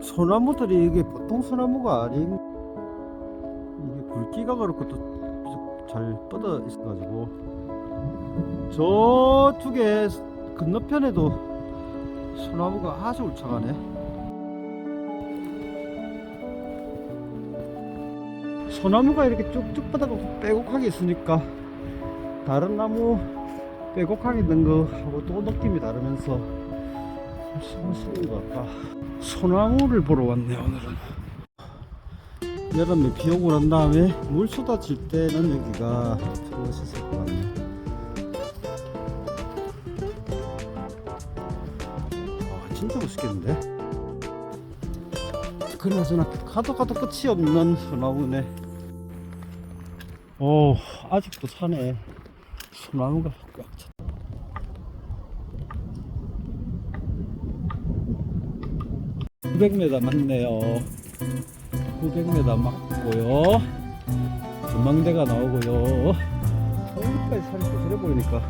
소나무들이 이게 보통 소나무가 아닌 이게 굵기가 그렇고 또 잘 뻗어 있어가지고 저쪽에 건너편에도 소나무가 아주 울창하네. 소나무가 이렇게 쭉쭉 뻗어가고 빼곡하게 있으니까 다른 나무 빼곡하게 있는 거하고 또 느낌이 다르면서 것 같다 소나무를 보러 왔네 오늘은. 여름에 비 오고 난 다음에 물 쏟아질 때는 여기가 더 멋있을 것 같네 아 진짜 멋있겠는데? 그나저나 가도 가도 끝이 없는 소나무네. 오 아직도 산에 소나무가 꽉 차. 900m 맞네요. 900m 맞고요. 전망대가 나오고요. 서울까지 또 저래 보이니까